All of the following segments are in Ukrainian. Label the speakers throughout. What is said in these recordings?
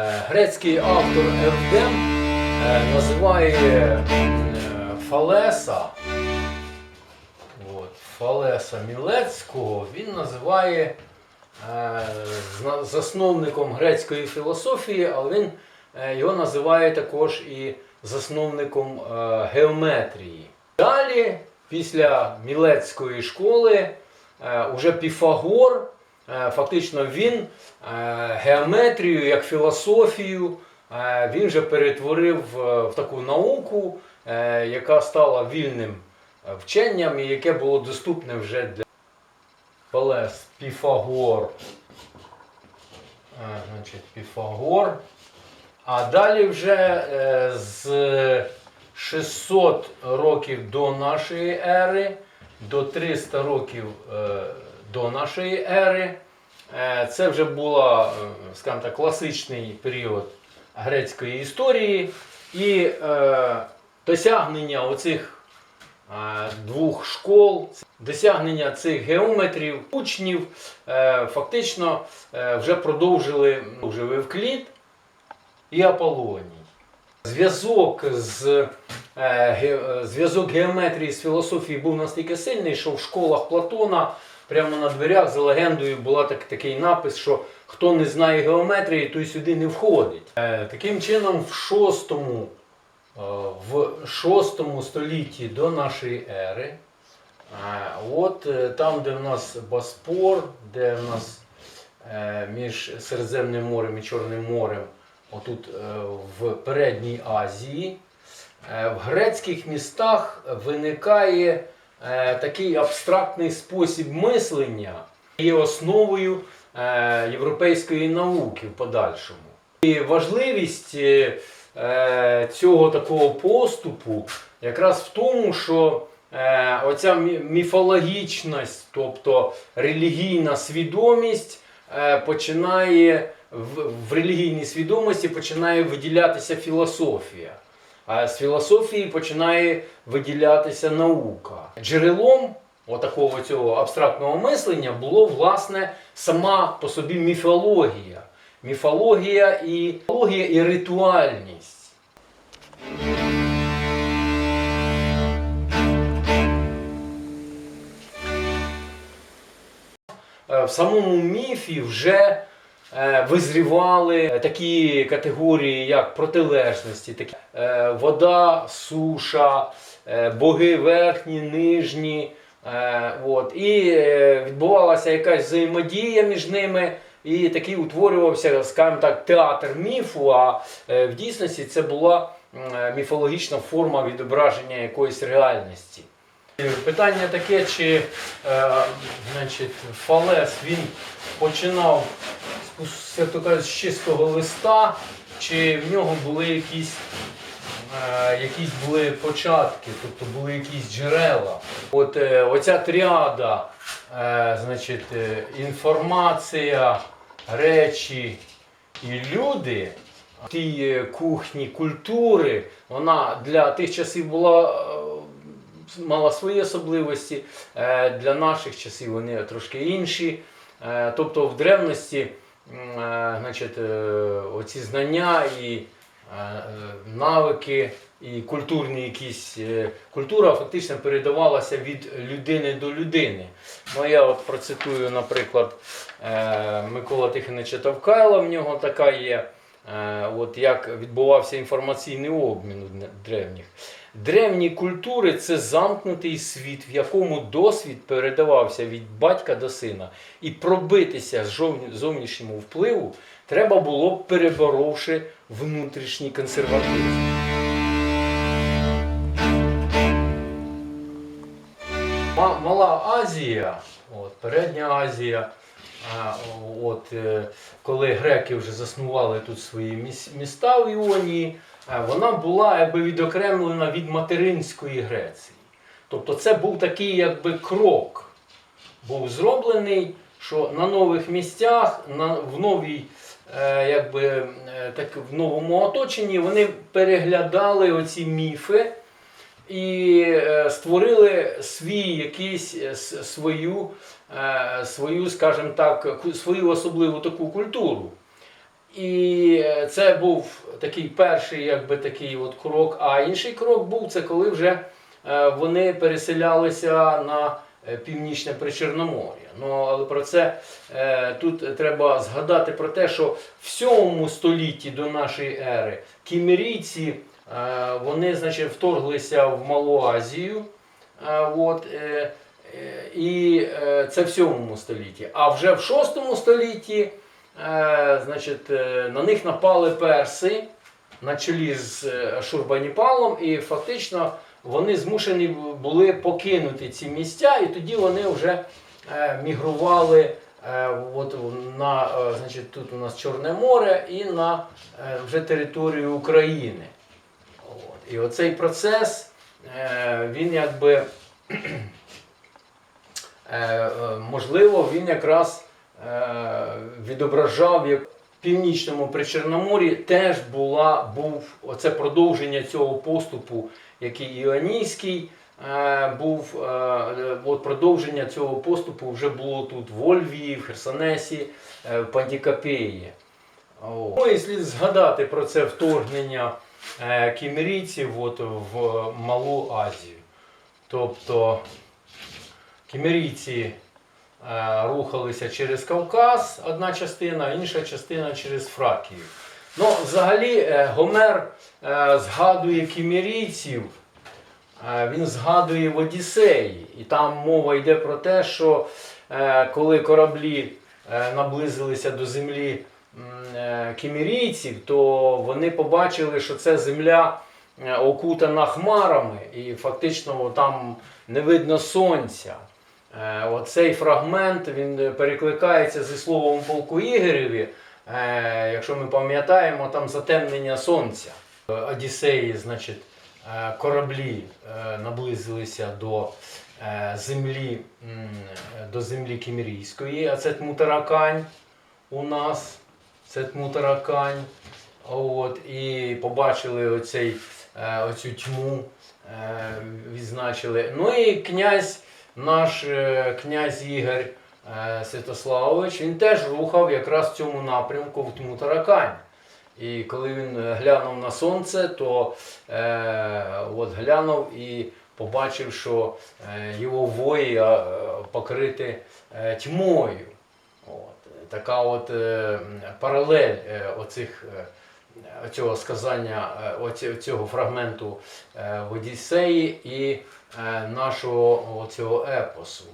Speaker 1: Е, Грецький автор Евдем е, називає е, Фалеса, от, Фалеса Мілецького, він називає засновником грецької філософії, але він його називає також і засновником геометрії. Далі, після Мілецької школи, уже Піфагор, фактично він е, геометрію як філософію, е, він же перетворив е, в таку науку, е, яка стала вільним е, вченням і яке було доступне вже для Фалес Піфагор. Е, Значить, Піфагор. А далі вже е, з 600 років до нашої ери до 300 років е, до нашої ери. Е, Це вже була, е, скажімо так, класичний період грецької історії. І е, досягнення оцих е, двох школ, досягнення цих геометрів, учнів е, фактично е, вже продовжили вже Евклід і Аполлоній. Зв'язок з е, е, зв'язок геометрії з філософією був настільки сильний, що в школах Платона прямо на дверях за легендою була так, такий напис, що хто не знає геометрії, той сюди не входить. Е, Таким чином, в шостому, е, в шостому столітті до нашої ери, е, от е, там, де в нас Боспор, де в нас між Середземним морем і Чорним морем, отут в Передній Азії, в грецьких містах виникає такий абстрактний спосіб мислення, є основою е, європейської науки в подальшому. І важливість е, е, цього такого поступу якраз в тому, що е, оця міфологічність, тобто релігійна свідомість, е, починає в релігійній свідомості починає виділятися філософія. А з філософії починає виділятися наука. Джерелом отакого цього абстрактного мислення було власне сама по собі міфологія. Міфологія і, міфологія і ритуальність. Е, в самому міфі вже визрівали такі категорії, як протилежності, такі е, вода, суша, е, боги верхні, нижні. е, От. І е, відбувалася якась взаємодія між ними. І такий утворювався, скажімо так, театр міфу. А е, в дійсності це була е, міфологічна форма відображення якоїсь реальності. Питання таке, чи е, значить, Фалес він починав як то кажуть, з чистого листа, чи в нього були якісь, е, якісь були початки, тобто були якісь джерела. От е, оця тріада, е, значить, е, інформація, речі і люди. Тій е, кухні культури, вона для тих часів була е, мала свої особливості, для наших часів вони трошки інші. Тобто в древності значить, е, оці знання і е, е, навики, і культурні якісь е, культура фактично передавалася від людини до людини. Ну, я от процитую, наприклад, е, Микола Тихоновича Товкайла, в нього така є. Е, От як відбувався інформаційний обмін у древніх. Древні культури це замкнутий світ, в якому досвід передавався від батька до сина. І пробитися зовнішньому впливу треба було переборовши внутрішній консерватизм. Мала Азія, от, Передня Азія, от, е, коли греки вже заснували тут свої міста в Іонії, вона була якби відокремлена від материнської Греції. Тобто це був такий якби крок, був зроблений, що на нових місцях, на, в новій, е, якби, е, так, в новому оточенні вони переглядали оці міфи і е, створили свій якийсь е, свою, е, свою, скажімо так, свою особливу таку культуру. І е, це був такий перший якби, такий от крок. А інший крок був це коли вже е, вони переселялися на е, північне Причорномор'я. Ну, але про це тут треба згадати про те, що в 7 столітті до нашої ери кімерійці вони значить, вторглися в Малу Азію. Е, от, і це в 7 столітті. А вже в 6 столітті е, е, на них напали перси на чолі з е, Ашурбаніпалом, і фактично вони змушені були покинути ці місця, і тоді вони вже е, мігрували. От на, значить, тут у нас Чорне море і на вже територію України. От. І оцей процес, він якби можливо, він якраз відображав, як в північному Причорномор'ї теж була, був оце продовження цього поступу, який Іонійський. е, Був е, от продовження цього поступу вже було тут в Ольвії, в Херсонесі, е, в Пантікапеї. О. Ну і слід згадати про це вторгнення е, кімерійців от, в Малу Азію. Тобто кімерійці е, рухалися через Кавказ, одна частина, інша частина через Фракію. Ну, взагалі, е, Гомер е, згадує кімерійців, е, він згадує в Одіссеї. І там мова йде про те, що е, коли кораблі е, наблизилися до землі м, е, кімерійців, то вони побачили, що це земля е, окутана хмарами, і фактично там не видно сонця. Е, Оцей фрагмент він перекликається зі словом полку Ігореві. Е, Якщо ми пам'ятаємо, там затемнення сонця. Е, Одіссеї, значить, е, кораблі е, наблизилися до е, землі, до землі Кімерійської, а це Тмутаракань у нас. Це Тмутаракань. От, і побачили оцей, е, оцю тьму, е, відзначили. Ну і князь, наш е, князь Ігор е, Святославович, він теж рухав якраз в цьому напрямку в Тмутаракань. І коли він е, глянув на сонце, то е, от глянув і побачив, що його вої покриті тьмою. От, така от паралель оцих, цього сказання, е, цього фрагменту е, в Одіссеї і е, нашого оцього епосу.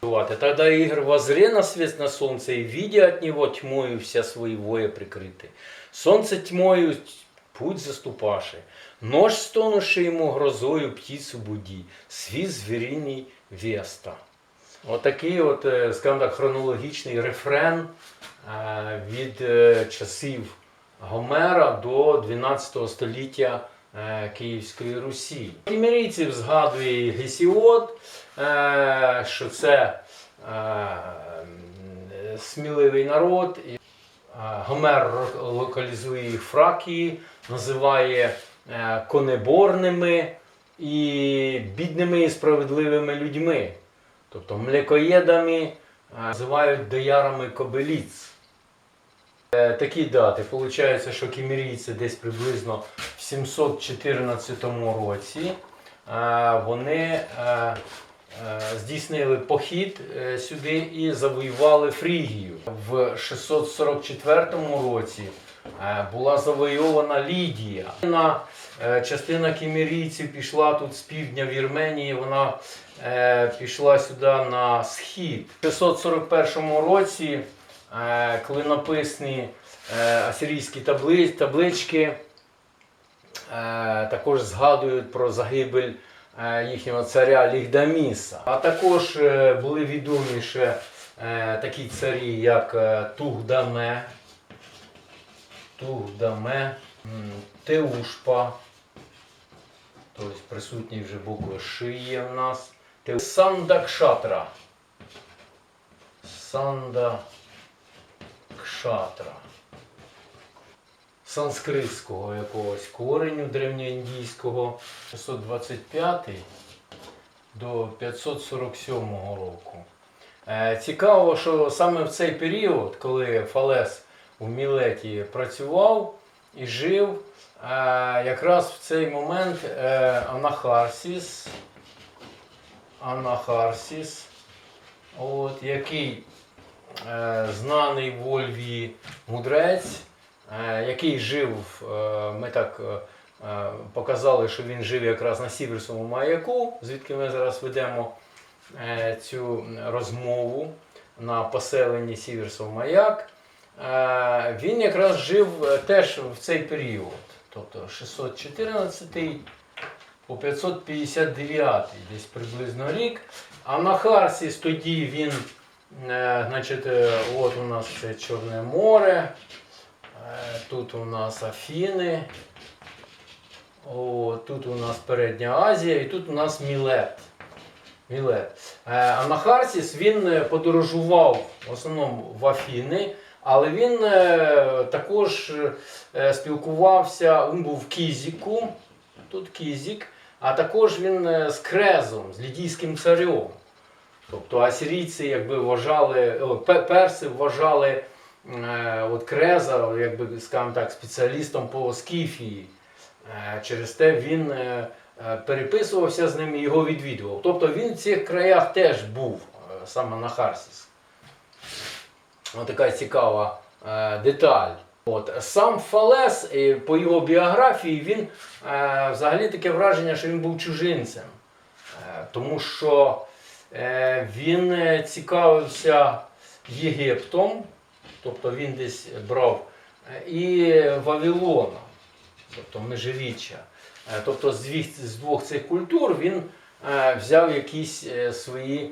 Speaker 1: Тогда Игорь возре на свет на солнце, и, видя от него тьмою вся свои воя прикрыты. Солнце тьмою путь заступаши, нож стонувши ему грозою птицю буді, світ звіріній веста. Отакий от, е, скажімо так, хронологічний рефрен від часів Гомера до 12 століття е, Київської Русі. Кімерійців згадує і Гесіод, е, що це е, сміливий народ. Гомер локалізує їх Фракії, називає конеборними і бідними і справедливими людьми. Тобто млекоєдами називають доярами кобиліць. Е, Такі дати. Получається, що кімерійці десь приблизно в 714 році е, вони е, здійснили похід сюди і завоювали Фрігію. В 644 році була завойована Лідія. Частина, Частина кімерійців пішла тут з півдня Вірменії, вона пішла сюди на схід. В 641 році клинописні е, асирійські табли, таблички е, також згадують про загибель е, їхнього царя Лігдаміса. А також е, були відомі ще е, такі царі, як е, Тугдаме, Тугдаме, Теушпа, тобто присутні вже букви Ши є в нас. Сандакшатра. Сандакшатра. Санскритського якогось кореню древньоіндійського 625 до 547 року. Е, Цікаво, що саме в цей період, коли Фалес у Мілеті працював і жив е, якраз в цей момент е, Анахарсіс, Анахарсіс, от, який знаний в Ольві мудрець, е, який жив, е, ми так е, е, показали, що він жив якраз на Сіверському маяку, звідки ми зараз ведемо е, цю розмову на поселенні Сіверсов маяк. Е, Він якраз жив е, теж в цей період, тобто 614 по 559 десь приблизно рік. А на Харсіс тоді він, е, значить, е, от у нас це Чорне море, е, тут у нас Афіни, о, тут у нас Передня Азія і тут у нас Мілет. Мілет. Е, Анахарсіс він е, подорожував в основному в Афіни, але він е, також е, спілкувався, він був в Кізіку, тут Кізік, а також він е, з Крезом, з лідійським царем. Тобто асирійці якби вважали, перси вважали е, от Креза, якби, скажімо так, спеціалістом по Скіфії. Е, Через те він е, е, переписувався з ним і його відвідував. Тобто він в цих краях теж був, е, саме на Харсіс. Ось така цікава е, деталь. От. Сам Фалес, е, по його біографії, він е, взагалі таке враження, що він був чужинцем. Е, тому що е, він е, цікавився Єгиптом, тобто він десь брав, е, і Вавилоном, тобто межиріччя. Е, Тобто з двох, цих культур він е, взяв якісь е, свої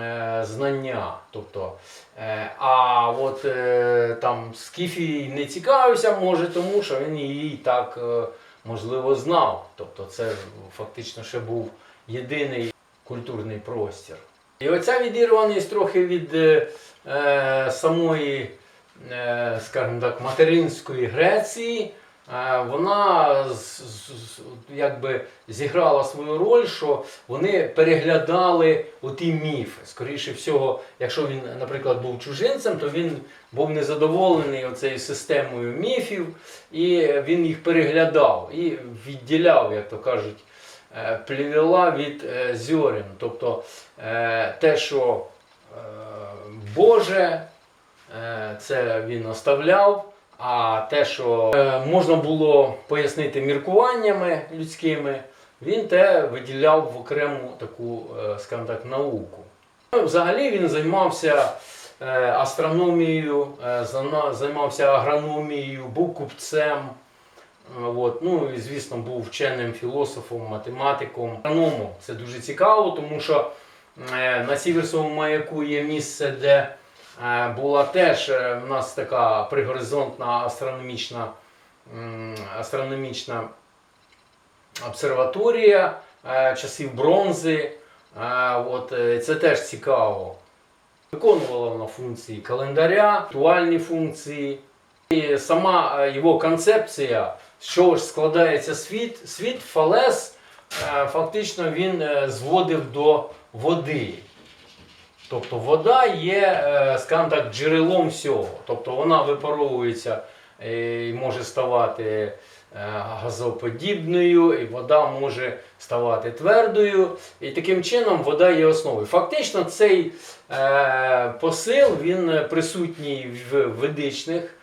Speaker 1: е, знання. Тобто, е, а от е, там Скіфій не цікавився, може, тому що він її так е, можливо знав. Тобто це фактично ще був єдиний культурний простір. І оця відірваність трохи від е, е, самої, е, скажімо так, материнської Греції. Е, Вона з- з- якби зіграла свою роль, що вони переглядали оті міфи. Скоріше всього, якщо він, наприклад, був чужинцем, то він був незадоволений оцею системою міфів, і він їх переглядав і відділяв, як то кажуть, плівела від е, зьорен. Тобто е, те, що е, Боже, е, це він оставляв. А те, що е, можна було пояснити міркуваннями людськими, він те виділяв в окрему таку, е, скажімо так, науку. Ну, Взагалі він займався е, астрономією, е, займався агрономією, був купцем. От, ну і звісно, був вченим філософом, математиком. Агрономом це дуже цікаво, тому що е, на Сіверсовому маяку є місце, де е, була теж е, в нас така пригоризонтна астрономічна, астрономічна обсерваторія часів бронзи. От, це теж цікаво. Виконувала вона функції календаря, актуальні функції. І сама його концепція, з чого ж складається світ, світ Фалес, е, фактично він е, зводив до води. Тобто вода є, е, скажімо так, джерелом всього. Тобто вона випаровується і може ставати газоподібною, і вода може ставати твердою. І таким чином вода є основою. Фактично, цей посил він присутній в ведичних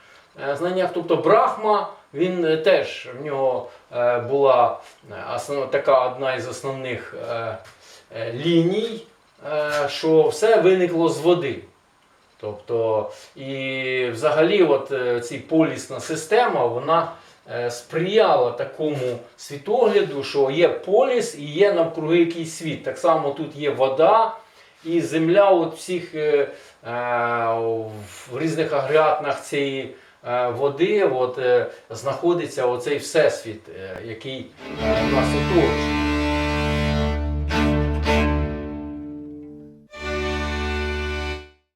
Speaker 1: знаннях. Тобто Брахма, він е, теж в нього е, була е, основ, така одна із основних е, е, ліній, е, що все виникло з води. Тобто, і взагалі, от е, ця полісна система, вона е, сприяла такому світогляду, що є поліс і є навкруги якийсь світ. Так само тут є вода і земля от всіх е, е, в різних агрегатах цієї е, води от, е, знаходиться оцей всесвіт, е, який е, нас оточує.